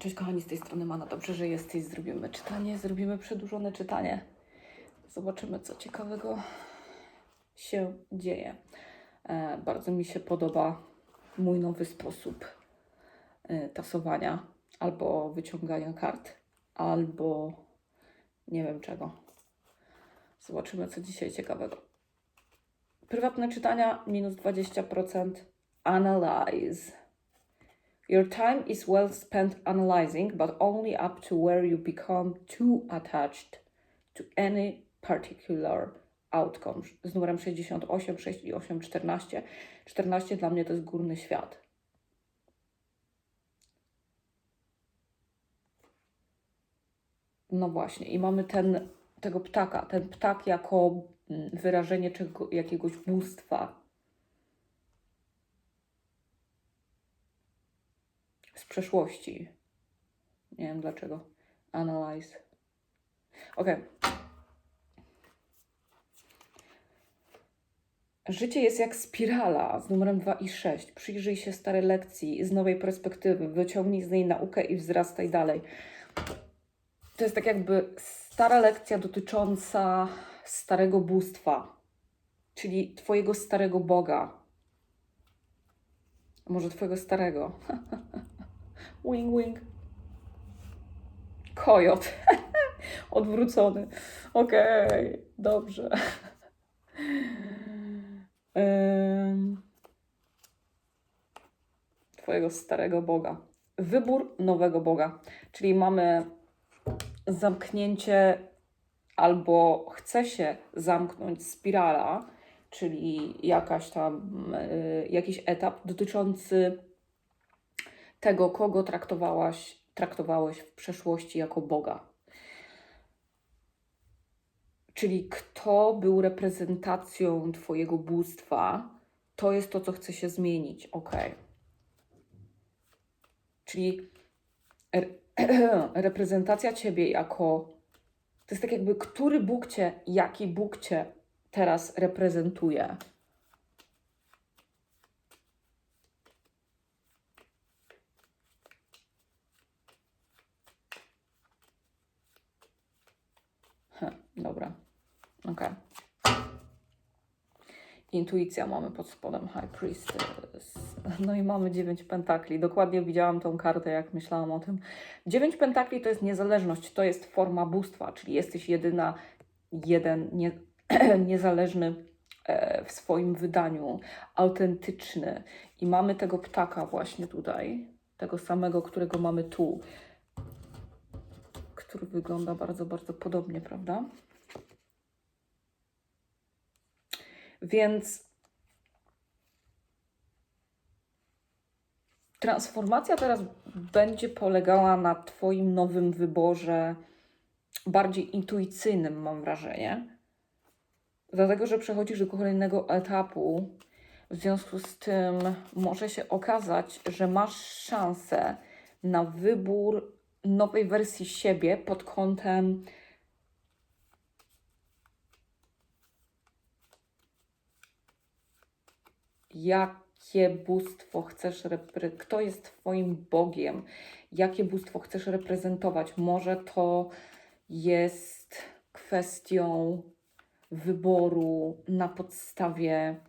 Cześć kochani, z tej strony Mana. Dobrze, że jesteś. Zrobimy czytanie, zrobimy przedłużone czytanie. Zobaczymy, co ciekawego się dzieje. E, bardzo mi się podoba mój nowy sposób e, tasowania albo wyciągania kart, albo nie wiem czego. Zobaczymy, co dzisiaj ciekawego. Prywatne czytania minus 20%. Analyze. Your time is well spent analyzing, but only up to where you become too attached to any particular outcome. Z numerem 68, 68, 14. 14 dla mnie to jest górny świat. No właśnie, i mamy ten, tego ptaka, ten ptak jako mm, wyrażenie czego, jakiegoś bóstwa. Z przeszłości. Nie wiem dlaczego. Analyze. Ok. Życie jest jak spirala z numerem 2 i 6. Przyjrzyj się starej lekcji z nowej perspektywy, wyciągnij z niej naukę i wzrastaj dalej. To jest tak jakby stara lekcja dotycząca starego bóstwa, czyli Twojego starego Boga. Może Twojego starego. Wing, wing. Kojot. Odwrócony. Okej, dobrze. Twojego starego Boga. Wybór nowego Boga. Czyli mamy zamknięcie albo chce się zamknąć spirala, czyli jakaś tam, y, jakiś etap dotyczący tego, kogo traktowałaś, traktowałeś w przeszłości jako Boga. Czyli kto był reprezentacją Twojego bóstwa, to jest to, co chce się zmienić. Ok. Czyli re- reprezentacja Ciebie jako. To jest tak jakby, który Bóg Cię, jaki Bóg Cię teraz reprezentuje. Dobra. Ok. Intuicja mamy pod spodem High Priestess. No i mamy 9 pentakli. Dokładnie widziałam tą kartę, jak myślałam o tym. 9 pentakli to jest niezależność, to jest forma bóstwa, czyli jesteś jedyna, jeden nie, niezależny e, w swoim wydaniu, autentyczny. I mamy tego ptaka właśnie tutaj, tego samego, którego mamy tu, który wygląda bardzo, bardzo podobnie, prawda? Więc transformacja teraz będzie polegała na Twoim nowym wyborze, bardziej intuicyjnym, mam wrażenie. Dlatego, że przechodzisz do kolejnego etapu. W związku z tym może się okazać, że masz szansę na wybór nowej wersji siebie pod kątem jakie bóstwo chcesz, kto jest Twoim Bogiem, jakie bóstwo chcesz reprezentować. Może to jest kwestią wyboru na podstawie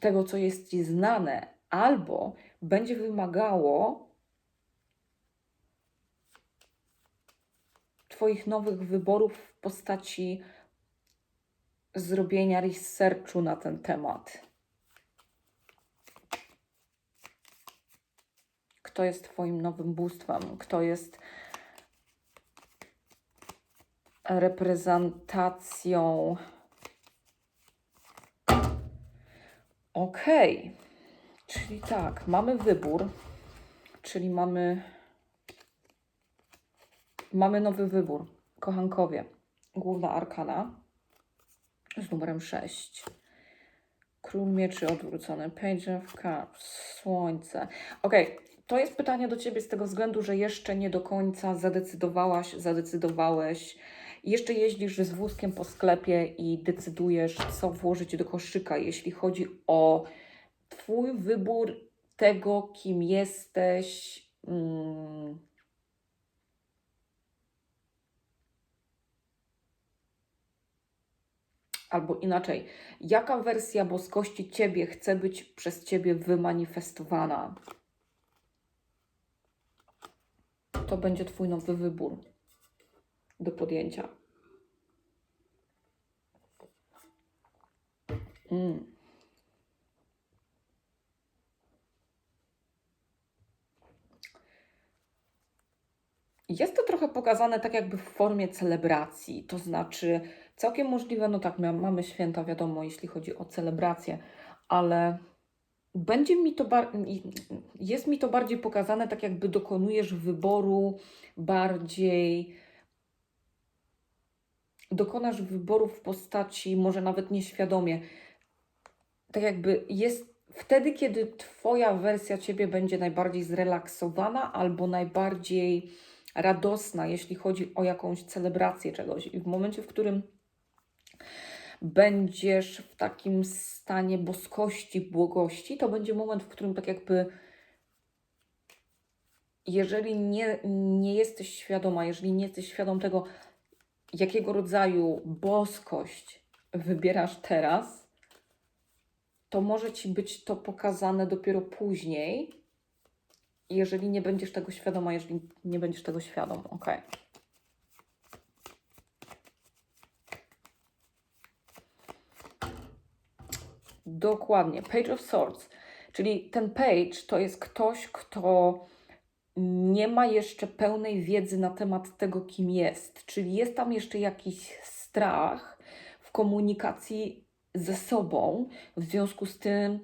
tego, co jest Ci znane, albo będzie wymagało Twoich nowych wyborów w postaci zrobienia researchu na ten temat. Kto jest Twoim nowym bóstwem? Kto jest reprezentacją? Okej, czyli tak, mamy wybór, czyli mamy mamy nowy wybór. Kochankowie, główna arkana z numerem 6. Król mieczy odwrócony, Page of Cups, Słońce. Okej, to jest pytanie do Ciebie z tego względu, że jeszcze nie do końca zadecydowałaś, zadecydowałeś. Jeszcze jeździsz z wózkiem po sklepie i decydujesz, co włożyć do koszyka, jeśli chodzi o Twój wybór tego, kim jesteś. Mm, albo inaczej, jaka wersja boskości Ciebie chce być przez Ciebie wymanifestowana? To będzie Twój nowy wybór do podjęcia. Mm. Jest to trochę pokazane tak jakby w formie celebracji, to znaczy całkiem możliwe, no tak, mamy święta, wiadomo, jeśli chodzi o celebrację, ale będzie mi to, jest mi to bardziej pokazane tak jakby dokonujesz wyboru bardziej, dokonasz wyboru w postaci, może nawet nieświadomie, tak jakby jest wtedy, kiedy Twoja wersja Ciebie będzie najbardziej zrelaksowana albo najbardziej radosna, jeśli chodzi o jakąś celebrację czegoś. I w momencie, w którym będziesz w takim stanie boskości, błogości, to będzie moment, w którym tak jakby jeżeli nie, nie jesteś świadoma, jeżeli nie jesteś świadom tego, jakiego rodzaju boskość wybierasz teraz, to może ci być to pokazane dopiero później, jeżeli nie będziesz tego świadoma, jeżeli nie będziesz tego świadom. Ok. Dokładnie. Page of Swords. Czyli ten page to jest ktoś, kto nie ma jeszcze pełnej wiedzy na temat tego, kim jest. Czyli jest tam jeszcze jakiś strach w komunikacji ze sobą. W związku z tym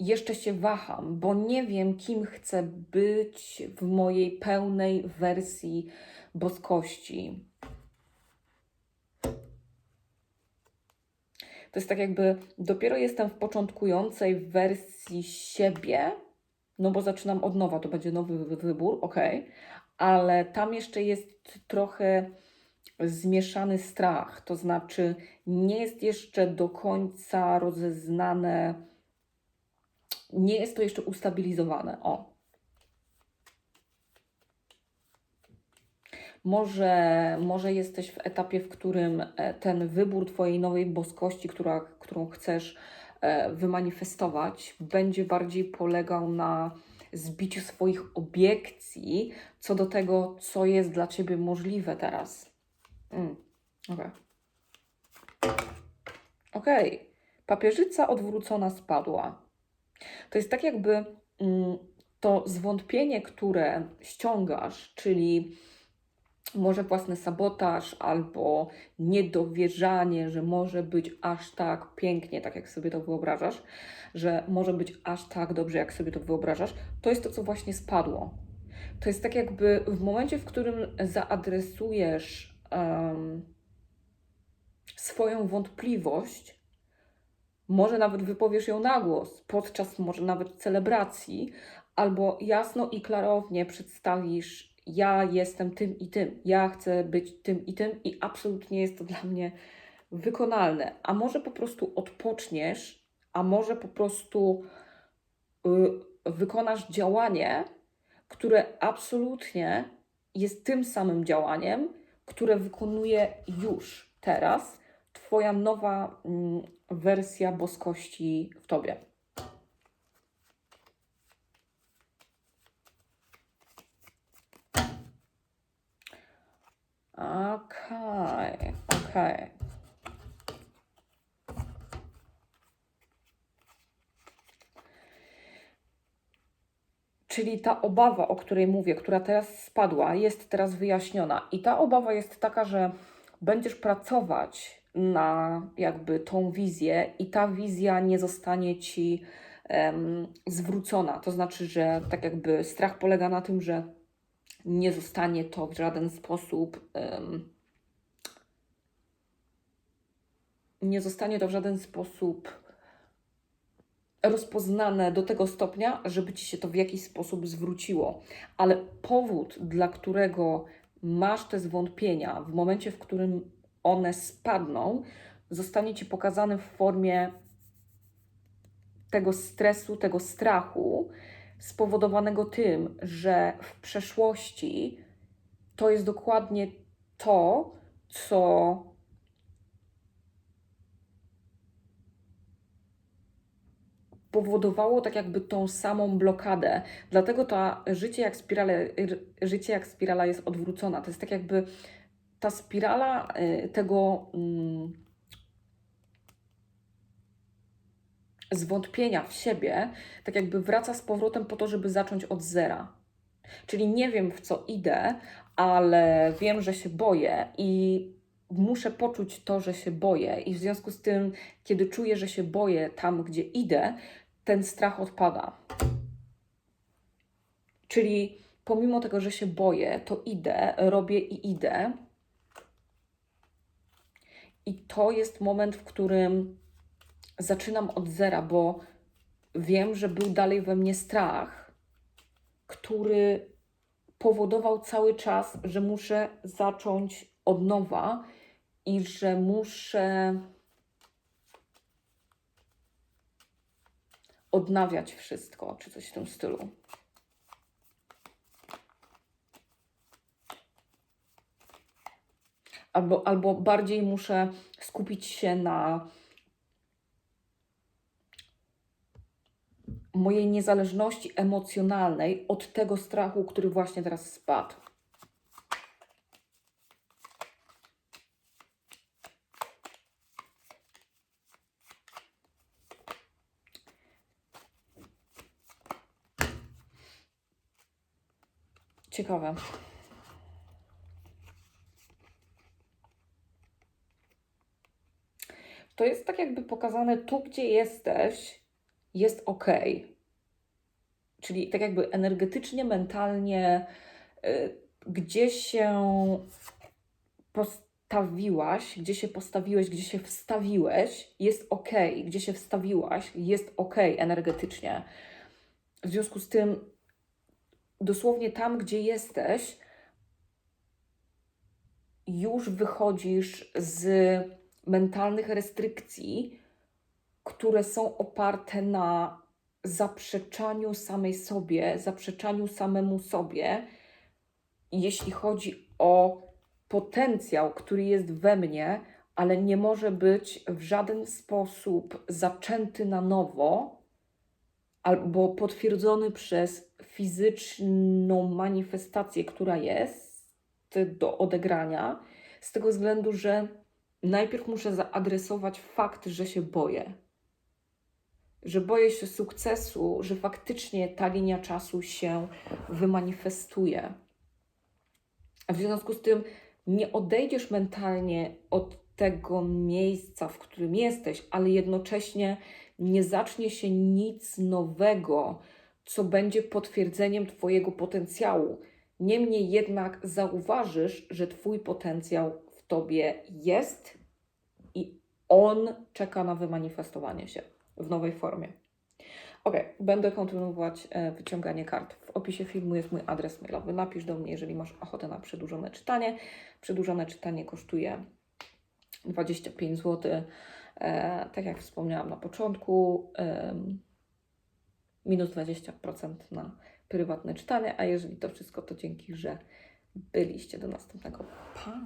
jeszcze się waham, bo nie wiem, kim chcę być w mojej pełnej wersji boskości. To jest tak jakby dopiero jestem w początkującej wersji siebie, no bo zaczynam od nowa, to będzie nowy wy- wybór, ok, ale tam jeszcze jest trochę zmieszany strach, to znaczy nie jest jeszcze do końca rozeznane, nie jest to jeszcze ustabilizowane. O. Może, może jesteś w etapie, w którym e, ten wybór Twojej nowej boskości, która, którą chcesz e, wymanifestować, będzie bardziej polegał na zbiciu swoich obiekcji co do tego, co jest dla Ciebie możliwe teraz. Mm. Okej. Okej. Papieżyca odwrócona spadła. To jest tak jakby mm, to zwątpienie, które ściągasz, czyli może własny sabotaż albo niedowierzanie, że może być aż tak pięknie, tak jak sobie to wyobrażasz, że może być aż tak dobrze, jak sobie to wyobrażasz, to jest to, co właśnie spadło. To jest tak jakby w momencie, w którym zaadresujesz em, swoją wątpliwość, może nawet wypowiesz ją na głos, podczas może nawet celebracji, albo jasno i klarownie przedstawisz, ja jestem tym i tym, ja chcę być tym i tym, i absolutnie jest to dla mnie wykonalne. A może po prostu odpoczniesz, a może po prostu y, wykonasz działanie, które absolutnie jest tym samym działaniem, które wykonuje już teraz Twoja nowa mm, wersja boskości w Tobie. Okej, okej. Czyli ta obawa, o której mówię, która teraz spadła, jest teraz wyjaśniona. I ta obawa jest taka, że będziesz pracować na jakby tą wizję i ta wizja nie zostanie ci em, zwrócona. To znaczy, że tak jakby strach polega na tym, że nie zostanie to w żaden sposób. em, nie zostanie to w żaden sposób rozpoznane do tego stopnia, żeby ci się to w jakiś sposób zwróciło. Ale powód, dla którego masz te zwątpienia, w momencie, w którym one spadną, zostanie ci pokazany w formie tego stresu, tego strachu, spowodowanego tym, że w przeszłości to jest dokładnie to, co powodowało tak jakby tą samą blokadę. Dlatego ta życie jak, spirale, życie jak spirala jest odwrócona. To jest tak jakby ta spirala y, tego mm, zwątpienia w siebie, tak jakby wraca z powrotem po to, żeby zacząć od zera. Czyli nie wiem, w co idę, ale wiem, że się boję i muszę poczuć to, że się boję, i w związku z tym, kiedy czuję, że się boję tam, gdzie idę, ten strach odpada. Czyli pomimo tego, że się boję, to idę, robię i idę. I to jest moment, w którym zaczynam od zera, bo wiem, że był dalej we mnie strach, który powodował cały czas, że muszę zacząć od nowa i że muszę odnawiać wszystko, czy coś w tym stylu. Albo, albo bardziej muszę skupić się na mojej niezależności emocjonalnej od tego strachu, który właśnie teraz spadł. Ciekawe. To jest tak jakby pokazane tu, gdzie jesteś, jest ok. Czyli tak jakby energetycznie, mentalnie, y, gdzie się postawiłaś, gdzie się postawiłeś, gdzie się wstawiłeś, jest ok. Gdzie się wstawiłaś, jest ok energetycznie. W związku z tym, dosłownie tam, gdzie jesteś, już wychodzisz z mentalnych restrykcji, które są oparte na zaprzeczaniu samej sobie, zaprzeczaniu samemu sobie, jeśli chodzi o potencjał, który jest we mnie, ale nie może być w żaden sposób zaczęty na nowo albo potwierdzony przez fizyczną manifestację, która jest do odegrania, z tego względu, że najpierw muszę zaadresować fakt, że się boję. Że boję się sukcesu, że faktycznie ta linia czasu się wymanifestuje. W związku z tym nie odejdziesz mentalnie od tego miejsca, w którym jesteś, ale jednocześnie nie zacznie się nic nowego, co będzie potwierdzeniem Twojego potencjału. Niemniej jednak zauważysz, że Twój potencjał w Tobie jest i on czeka na wymanifestowanie się w nowej formie. Ok, będę kontynuować e, wyciąganie kart. W opisie filmu jest mój adres mailowy. Napisz do mnie, jeżeli masz ochotę na przedłużone czytanie. Przedłużone czytanie kosztuje 25 zł. E, tak jak wspomniałam na początku, minus 20% na prywatne czytanie, a jeżeli to wszystko, to dzięki, że byliście. Do następnego. Pa!